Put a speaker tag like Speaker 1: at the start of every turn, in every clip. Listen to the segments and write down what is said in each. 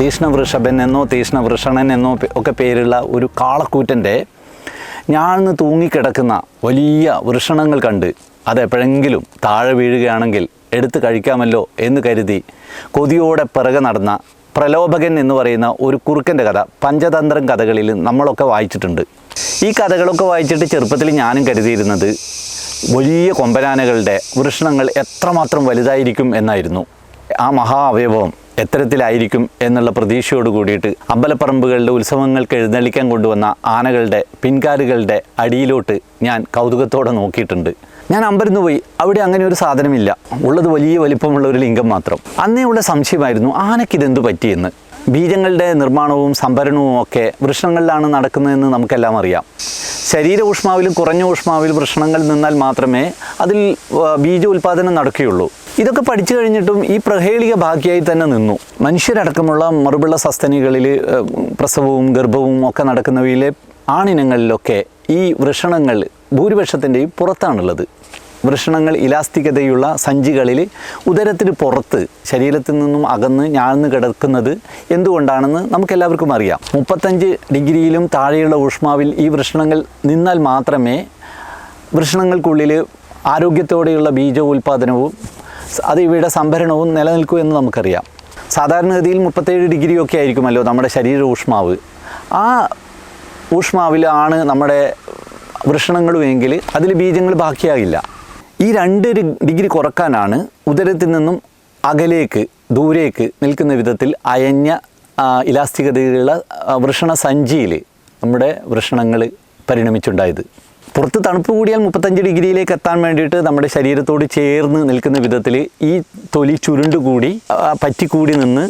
Speaker 1: തീഷ്ണവൃഷഭൻ എന്നോ തീഷ്ണവൃഷണൻ എന്നോ ഒക്കെ പേരുള്ള ഒരു കാളക്കൂറ്റന്റെ ഞാഴ്ന്ന് തൂങ്ങിക്കിടക്കുന്ന വലിയ വൃഷണങ്ങൾ കണ്ട് അതെപ്പോഴെങ്കിലും താഴെ വീഴുകയാണെങ്കിൽ എടുത്ത് കഴിക്കാമല്ലോ എന്ന് കരുതി കൊതിയോടെ പിറകെ നടന്ന പ്രലോഭകൻ എന്ന് പറയുന്ന ഒരു കുറുക്കന്റെ കഥ പഞ്ചതന്ത്രം കഥകളിൽ നമ്മളൊക്കെ വായിച്ചിട്ടുണ്ട്. ഈ കഥകളൊക്കെ വായിച്ചിട്ട് ചെറുപ്പത്തിൽ ഞാനും കരുതിയിരുന്നത് വലിയ കൊമ്പനാനകളുടെ വൃഷണങ്ങൾ എത്രമാത്രം വലുതായിരിക്കും എന്നായിരുന്നു. ആ മഹാ അവയവം എത്തരത്തിലായിരിക്കും എന്നുള്ള പ്രതീക്ഷയോട് കൂടിയിട്ട് അമ്പലപ്പറമ്പുകളുടെ ഉത്സവങ്ങൾക്ക് എഴുന്നള്ളിക്കാൻ കൊണ്ടുവന്ന ആനകളുടെ പിൻകാലുകളുടെ അടിയിലോട്ട് ഞാൻ കൗതുകത്തോടെ നോക്കിയിട്ടുണ്ട്. ഞാൻ അമ്പരന്ന് പോയി അവിടെ അങ്ങനെ ഒരു സാധനമില്ല. ഉള്ളത് വലിയ വലിപ്പമുള്ള ഒരു ലിംഗം മാത്രം. അന്നേ ഉള്ള സംശയമായിരുന്നു ആനയ്ക്കിതെന്തു പറ്റിയെന്ന്? ബീജങ്ങളുടെ നിർമ്മാണവും സംഭരണവും ഒക്കെ വൃക്ഷങ്ങളിലാണ് നടക്കുന്നതെന്ന് നമുക്കെല്ലാം അറിയാം. ശരീര ഊഷ്മാവിലും കുറഞ്ഞ ഊഷ്മാവിൽ വൃഷണങ്ങൾ നിന്നാൽ മാത്രമേ അതിൽ ബീജ ഉൽപാദനം നടക്കുകയുള്ളൂ. ഇതൊക്കെ പഠിച്ചു കഴിഞ്ഞിട്ടും ഈ പ്രഹേളിക ഭാഗ്യമായി തന്നെ നിന്നു. മനുഷ്യരടക്കമുള്ള മറുപിള്ള സസ്തനികളിൽ പ്രസവവും ഗർഭവും ഒക്കെ നടക്കുന്നവയിലെ ആണിനങ്ങളിലൊക്കെ ഈ വൃഷണങ്ങൾ ഭൂരിപക്ഷത്തിന്റെയും പുറത്താണുള്ളത്. വൃഷണങ്ങൾ ഇലാസ്തികതയുള്ള സഞ്ചികളിൽ ഉദരത്തിന് പുറത്ത് ശരീരത്തിൽ നിന്നും അകന്ന് ഞാഴ്ന്ന് കിടക്കുന്നത് എന്തുകൊണ്ടാണെന്ന് നമുക്കെല്ലാവർക്കും അറിയാം. മുപ്പത്തഞ്ച് ഡിഗ്രിയിലും താഴെയുള്ള ഊഷ്മാവിൽ ഈ വൃഷണങ്ങൾ നിന്നാൽ മാത്രമേ വൃഷണങ്ങൾക്കുള്ളിൽ ആരോഗ്യത്തോടെയുള്ള ബീജോത്പാദനവും അത് ഇവയുടെ സംഭരണവും നിലനിൽക്കൂ എന്ന് നമുക്കറിയാം. സാധാരണഗതിയിൽ മുപ്പത്തേഴ് ഡിഗ്രിയൊക്കെ ആയിരിക്കുമല്ലോ നമ്മുടെ ശരീര ഊഷ്മാവ്. ആ ഊഷ്മാവിലാണ് നമ്മുടെ വൃഷണങ്ങളുമെങ്കിൽ അതിൽ ബീജങ്ങൾ ബാക്കിയാകില്ല. ഈ രണ്ട് ഡിഗ്രി കുറക്കാനാണ് ഉദരത്തിൽ നിന്നും അകലേക്ക് ദൂരേക്ക് നിൽക്കുന്ന വിധത്തിൽ അയഞ്ഞ ഇലാസ്തികതയുള്ള വൃഷണ സഞ്ചിയിൽ നമ്മുടെ വൃഷണങ്ങൾ പരിണമിച്ചുണ്ടായത്. പുറത്ത് തണുപ്പ് കൂടിയാൽ മുപ്പത്തഞ്ച് ഡിഗ്രിയിലേക്ക് എത്താൻ വേണ്ടിയിട്ട് നമ്മുടെ ശരീരത്തോട് ചേർന്ന് നിൽക്കുന്ന വിധത്തിൽ ഈ തൊലി ചുരുണ്ടുകൂടി പറ്റിക്കൂടി നിന്ന്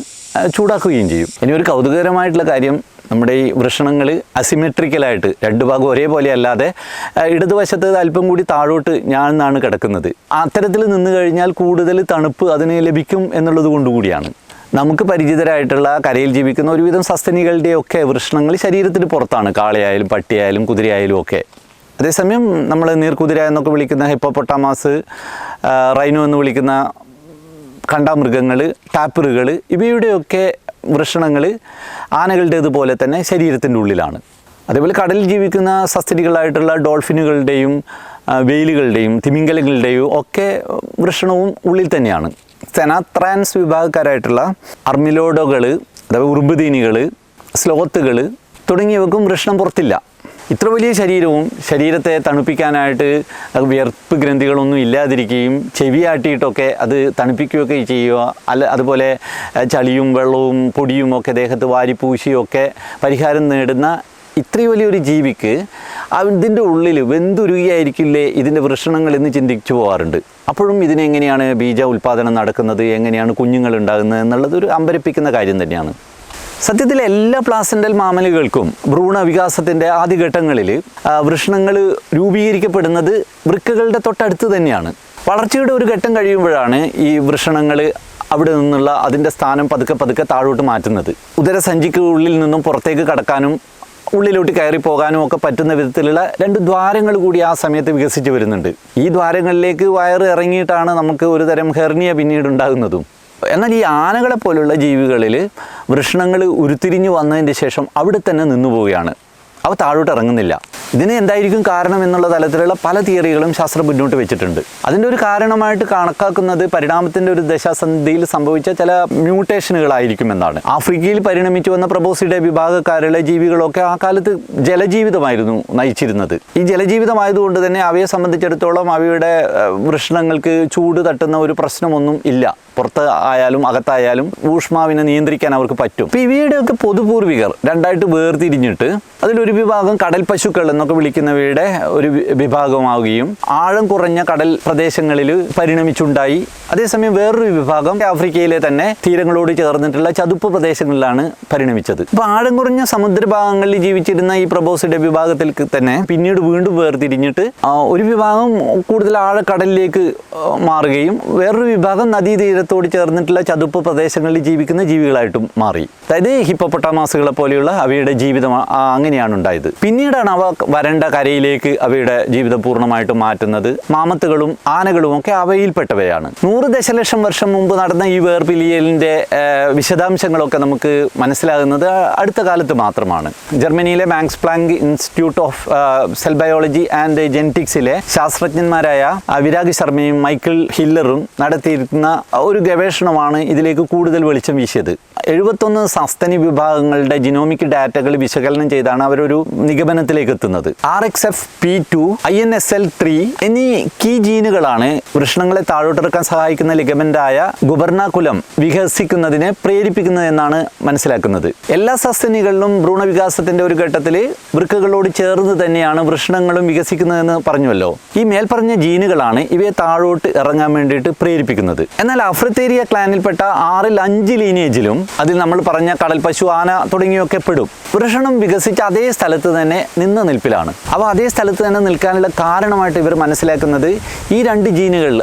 Speaker 1: ചൂടാക്കുകയും ചെയ്യും. ഇനി ഒരു കൗതുകകരമായിട്ടുള്ള കാര്യം നമ്മുടെ ഈ വൃഷണങ്ങൾ അസിമെട്രിക്കലായിട്ട് രണ്ട് ഭാഗം ഒരേപോലെ അല്ലാതെ ഇടതുവശത്ത് അല്പം കൂടി താഴോട്ട് ഞാഴ്ന്നാണ് കിടക്കുന്നത്. അത്തരത്തിൽ നിന്ന് കഴിഞ്ഞാൽ കൂടുതൽ തണുപ്പ് അതിന് ലഭിക്കും എന്നുള്ളത് കൊണ്ടുകൂടിയാണ്. നമുക്ക് പരിചിതരായിട്ടുള്ള കരയിൽ ജീവിക്കുന്ന ഒരുവിധം സസ്തനികളുടെയൊക്കെ വൃഷണങ്ങൾ ശരീരത്തിന് പുറത്താണ്. കാളയായാലും പട്ടിയായാലും കുതിരയായാലും ഒക്കെ. അതേസമയം നമ്മൾ നീർക്കുതിര എന്നൊക്കെ വിളിക്കുന്ന ഹിപ്പോപ്പൊട്ടാമാസ് റൈനോ എന്ന് വിളിക്കുന്ന കണ്ടാമൃഗങ്ങൾ ടാപ്പറുകൾ ഇവയുടെയൊക്കെ വൃഷണങ്ങൾ ആനകളുടേതുപോലെ തന്നെ ശരീരത്തിന്റെ ഉള്ളിലാണ്. അതേപോലെ കടലിൽ ജീവിക്കുന്ന സസ്തനികളായിട്ടുള്ള ഡോൾഫിനുകളുടെയും വെയിലുകളുടെയും തിമിംഗലങ്ങളുടെയും ഒക്കെ വൃഷണവും ഉള്ളിൽ തന്നെയാണ്. സെനാത്രാൻസ് വിഭാഗക്കാരായിട്ടുള്ള അർമിലോഡോകൾ അഥവാ ഉറുബുദീനികൾ സ്ലോത്തുകൾ തുടങ്ങിയവക്കും വൃഷണം പുറത്തില്ല. ഇത്ര വലിയ ശരീരവും ശരീരത്തെ തണുപ്പിക്കാനായിട്ട് വിയർപ്പ് ഗ്രന്ഥികളൊന്നും ഇല്ലാതിരിക്കുകയും ചെവിയാട്ടിയിട്ടൊക്കെ അത് തണുപ്പിക്കുകയൊക്കെ ചെയ്യുക. അല്ല അതുപോലെ ചളിയും വെള്ളവും പൊടിയും ഒക്കെ ദേഹത്ത് വാരിപ്പൂശിയൊക്കെ പരിഹാരം നേടുന്ന ഇത്രയും വലിയൊരു ജീവിക്ക് അതിന്റെ ഉള്ളിൽ വെന്തുരുകിയായിരിക്കില്ലേ ഇതിന്റെ വൃഷണങ്ങൾ എന്ന് ചിന്തിച്ചു പോകാറുണ്ട്. അപ്പോഴും ഇതിനെങ്ങനെയാണ് ബീജ ഉൽപ്പാദനം നടക്കുന്നത് എങ്ങനെയാണ് കുഞ്ഞുങ്ങൾ ഉണ്ടാകുന്നത് എന്നുള്ളത് ഒരു അമ്പരപ്പിക്കുന്ന കാര്യം തന്നെയാണ്. സത്യത്തിൽ എല്ലാ പ്ലാസന്റൽ മാമലുകൾക്കും ഭ്രൂണ വികാസത്തിന്റെ ആദ്യഘട്ടങ്ങളിൽ വൃഷണങ്ങൾ രൂപീകരിക്കപ്പെടുന്നത് വൃക്കകളുടെ തൊട്ടടുത്ത് തന്നെയാണ്. വളർച്ചയുടെ ഒരു ഘട്ടം കഴിയുമ്പോഴാണ് ഈ വൃഷണങ്ങൾ അവിടെ നിന്നുള്ള അതിന്റെ സ്ഥാനം പതുക്കെ പതുക്കെ താഴോട്ട് മാറ്റുന്നത്. ഉദരസഞ്ചിക്ക് ഉള്ളിൽ നിന്നും പുറത്തേക്ക് കടക്കാനും ഉള്ളിലോട്ട് കയറി പോകാനും ഒക്കെ പറ്റുന്ന വിധത്തിലുള്ള രണ്ട് ദ്വാരങ്ങൾ കൂടി ആ സമയത്ത് വികസിച്ച് വരുന്നുണ്ട്. ഈ ദ്വാരങ്ങളിലേക്ക് വയർ ഇറങ്ങിയിട്ടാണ് നമുക്ക് ഒരു തരം ഹെർണിയ പിന്നീട് ഉണ്ടാകുന്നതും. എന്നാൽ ഈ ആനകളെ പോലുള്ള ജീവികളിൽ വൃഷണങ്ങൾ ഉരുത്തിരിഞ്ഞു വന്നതിന്റെ ശേഷം അവിടെ തന്നെ നിന്നു പോവുകയാണ്. അവ താഴോട്ട് ഇറങ്ങുന്നില്ല. ഇതിന് എന്തായിരിക്കും കാരണം എന്നുള്ള തലത്തിലുള്ള പല തിയറികളും ശാസ്ത്രം മുന്നോട്ട് വെച്ചിട്ടുണ്ട്. അതിന്റെ ഒരു കാരണമായിട്ട് കണക്കാക്കുന്നത് പരിണാമത്തിന്റെ ഒരു ദശാസന്ധിയിൽ സംഭവിച്ച ചില മ്യൂട്ടേഷനുകളായിരിക്കും എന്നാണ് ആഫ്രിക്കയിൽ പരിണമിച്ചു വന്ന പ്രബോസിയുടെ വിഭാഗക്കാരുടെ ജീവികളൊക്കെ ആ കാലത്ത് ജലജീവിതമായിരുന്നു നയിച്ചിരുന്നത്. ഈ ജലജീവിതമായതുകൊണ്ട് തന്നെ അവയെ സംബന്ധിച്ചിടത്തോളം അവയുടെ വൃഷ്ണങ്ങൾക്ക് ചൂട് തട്ടുന്ന ഒരു പ്രശ്നമൊന്നും ഇല്ല. പുറത്ത് ആയാലും അകത്തായാലും ഊഷ്മാവിനെ നിയന്ത്രിക്കാൻ അവർക്ക് പറ്റും. ഇപ്പം ഇവയുടെയൊക്കെ പൊതുപൂർവികർ രണ്ടായിട്ട് വേർതിരിഞ്ഞിട്ട് അതിലൊരു വിഭാഗം കടൽ പശുക്കൾ എന്നൊക്കെ വിളിക്കുന്നവയുടെ ഒരു വിഭാഗമാവുകയും ആഴം കുറഞ്ഞ കടൽ പ്രദേശങ്ങളിൽ പരിണമിച്ചുണ്ടായി. അതേസമയം വേറൊരു വിഭാഗം ആഫ്രിക്കയിലെ തന്നെ തീരങ്ങളോട് ചേർന്നിട്ടുള്ള ചതുപ്പ് പ്രദേശങ്ങളിലാണ് പരിണമിച്ചത്. അപ്പോൾ ആഴം കുറഞ്ഞ സമുദ്രഭാഗങ്ങളിൽ ജീവിച്ചിരുന്ന ഈ പ്രബോസിന്റെ വിഭാഗത്തിൽ തന്നെ പിന്നീട് വീണ്ടും വേർതിരിഞ്ഞിട്ട് ഒരു വിഭാഗം കൂടുതൽ ആഴക്കടലിലേക്ക് മാറുകയും വേറൊരു വിഭാഗം നദീതീരത്ത് തീരത്തോട് ചേർന്നിട്ടുള്ള ചതുപ്പ് പ്രദേശങ്ങളിൽ ജീവിക്കുന്ന ജീവികളായിട്ടും മാറി. അതായത് ഹിപ്പോപ്പൊട്ടാമാസുകളെ പോലെയുള്ള അവയുടെ ജീവിതം അങ്ങനെയാണ് ഉണ്ടായത്. പിന്നീടാണ് അവ വരണ്ട കരയിലേക്ക് അവയുടെ ജീവിതം പൂർണമായിട്ട് മാറ്റുന്നത്. മാമത്തുകളും ആനകളും ഒക്കെ അവയിൽപ്പെട്ടവയാണ്. നൂറ് ദശലക്ഷം വർഷം മുമ്പ് നടന്ന ഈ വേർപിലിയലിന്റെ വിശദാംശങ്ങളൊക്കെ നമുക്ക് മനസ്സിലാകുന്നത് അടുത്ത കാലത്ത് മാത്രമാണ്. ജർമ്മനിയിലെ Max Planck Institute of cell biology and ജെനറ്റിക്സിലെ ശാസ്ത്രജ്ഞന്മാരായ വിരാഗ് ശർമ്മയും മൈക്കിൾ ഹില്ലറും നടത്തിയിരുന്ന ഒരു ഗവേഷണമാണ് ഇതിലേക്ക് കൂടുതൽ വെളിച്ചം വീശിയത്. എഴുപത്തൊന്ന് സസ്തനി വിഭാഗങ്ങളുടെ ജിനോമിക് ഡാറ്റകൾ വിശകലനം ചെയ്താണ് അവരൊരു നിഗമനത്തിലേക്ക് എത്തുന്നത്. R X F P two I N S L three എന്നീ കീ ജീനുകളാണ് വൃഷ്ണങ്ങളെ താഴോട്ടിറക്കാൻ സഹായിക്കുന്ന ലിഗമെന്റായ ഗുബർണാകുലം വികസിക്കുന്നതിനെ പ്രേരിപ്പിക്കുന്നത് എന്നാണ് മനസ്സിലാക്കുന്നത്. എല്ലാ സസ്തനികളിലും ഭ്രൂണവികാസത്തിന്റെ ഒരു ഘട്ടത്തിൽ വൃക്കകളോട് ചേർന്ന് തന്നെയാണ് വൃഷ്ണങ്ങളും വികസിക്കുന്നതെന്ന് പറഞ്ഞുവല്ലോ. ഈ മേൽപ്പറഞ്ഞ ജീനുകളാണ് ഇവയെ താഴോട്ട് ഇറങ്ങാൻ വേണ്ടിയിട്ട് പ്രേരിപ്പിക്കുന്നത്. എന്നാൽ അഫ്രിത്തേരിയ ക്ലാനിൽപ്പെട്ട ആറിൽ അഞ്ച് ലീനേജിലും അതിൽ നമ്മൾ പറഞ്ഞ കടൽ പശു ആന തുടങ്ങിയൊക്കെ പെടും. വൃഷണം വികസിച്ച അതേ സ്ഥലത്ത് തന്നെ നിന്ന നിൽപ്പിലാണ്. അപ്പോൾ അതേ സ്ഥലത്ത് തന്നെ നിൽക്കാനുള്ള കാരണമായിട്ട് ഇവർ മനസ്സിലാക്കുന്നത് ഈ രണ്ട് ജീനുകൾ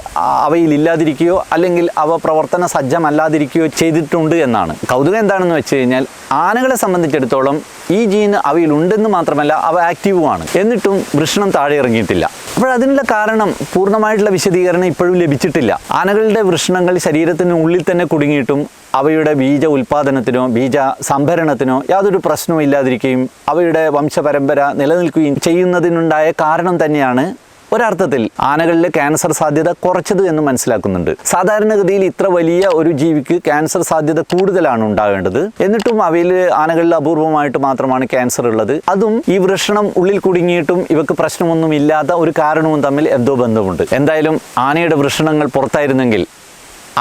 Speaker 1: അവയിൽ ഇല്ലാതിരിക്കുകയോ അല്ലെങ്കിൽ അവ പ്രവർത്തന സജ്ജമല്ലാതിരിക്കുകയോ ചെയ്തിട്ടുണ്ട് എന്നാണ്. കൗതുകം എന്താണെന്ന് വെച്ച് കഴിഞ്ഞാൽ ആനകളെ സംബന്ധിച്ചിടത്തോളം ഈ ജീൻ അവയിൽ ഉണ്ടെന്ന് മാത്രമല്ല അവ ആക്റ്റീവുമാണ് എന്നിട്ടും വൃഷണം താഴെ ഇറങ്ങിയിട്ടില്ല. അപ്പോൾ അതിനുള്ള കാരണം പൂർണമായിട്ടുള്ള വിശദീകരണം ഇപ്പോഴും ലഭിച്ചിട്ടില്ല. ആനകളുടെ വൃഷണങ്ങൾ ശരീരത്തിന് ഉള്ളിൽ തന്നെ കുടുങ്ങിയിട്ടും അവയുടെ ബീജ ഉൽപാദനത്തിനോ ബീജ സംഭരണത്തിനോ യാതൊരു പ്രശ്നവും ഇല്ലാതിരിക്കുകയും അവയുടെ വംശപരമ്പര നിലനിൽക്കുകയും ചെയ്യുന്നതിനുണ്ടായ കാരണം തന്നെയാണ് ഒരർത്ഥത്തിൽ ആനകളിൽ ക്യാൻസർ സാധ്യത കുറച്ചത് എന്ന് മനസ്സിലാക്കുന്നുണ്ട്. സാധാരണഗതിയിൽ ഇത്ര വലിയ ഒരു ജീവിക്ക് ക്യാൻസർ സാധ്യത കൂടുതലാണ് ഉണ്ടാകേണ്ടത്. എന്നിട്ടും അവയിൽ ആനകളിൽ അപൂർവമായിട്ട് മാത്രമാണ് ക്യാൻസർ ഉള്ളത്. അതും ഈ വൃഷണം ഉള്ളിൽ കുടുങ്ങിയിട്ടും ഇവക്ക് പ്രശ്നമൊന്നും ഇല്ലാത്ത ഒരു കാരണവും തമ്മിൽ എന്തോ ബന്ധമുണ്ട്. എന്തായാലും ആനയുടെ വൃഷണങ്ങൾ പുറത്തായിരുന്നെങ്കിൽ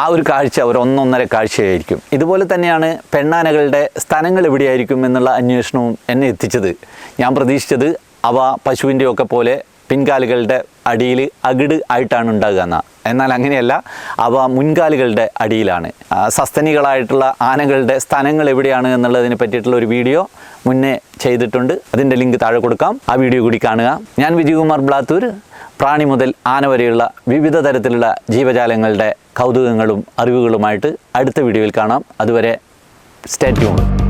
Speaker 1: ആ ഒരു കാഴ്ച ഒരു ഒന്നൊന്നര കാഴ്ചയായിരിക്കും. ഇതുപോലെ തന്നെയാണ് പെണ്ണാനകളുടെ സ്ഥലങ്ങൾ എവിടെയായിരിക്കും എന്നുള്ള അന്വേഷണവും എന്നെ എത്തിച്ചത്. ഞാൻ പ്രതീക്ഷിച്ചത് അവ പശുവിന്റെയൊക്കെ പോലെ പിൻകാലുകളുടെ അടിയിൽ അകിട് ആയിട്ടാണ് ഉണ്ടാകുക എന്നാൽ എന്നാൽ അങ്ങനെയല്ല അവ മുൻകാലുകളുടെ അടിയിലാണ്. സസ്തനികളായിട്ടുള്ള ആനകളുടെ സ്ഥലങ്ങൾ എവിടെയാണ് എന്നുള്ളതിനെ പറ്റിയിട്ടുള്ള ഒരു വീഡിയോ മുന്നേ ചെയ്തിട്ടുണ്ട്. അതിന്റെ ലിങ്ക് താഴെ കൊടുക്കാം. ആ വീഡിയോ കൂടി കാണുക. ഞാൻ വിജയകുമാർ ബ്ലാത്തൂർ. പ്രാണി മുതൽ ആന വരെയുള്ള വിവിധ തരത്തിലുള്ള ജീവജാലങ്ങളുടെ കൗതുകങ്ങളും അറിവുകളുമായിട്ട് അടുത്ത വീഡിയോയിൽ കാണാം. അതുവരെ സ്റ്റേ ട്യൂൺ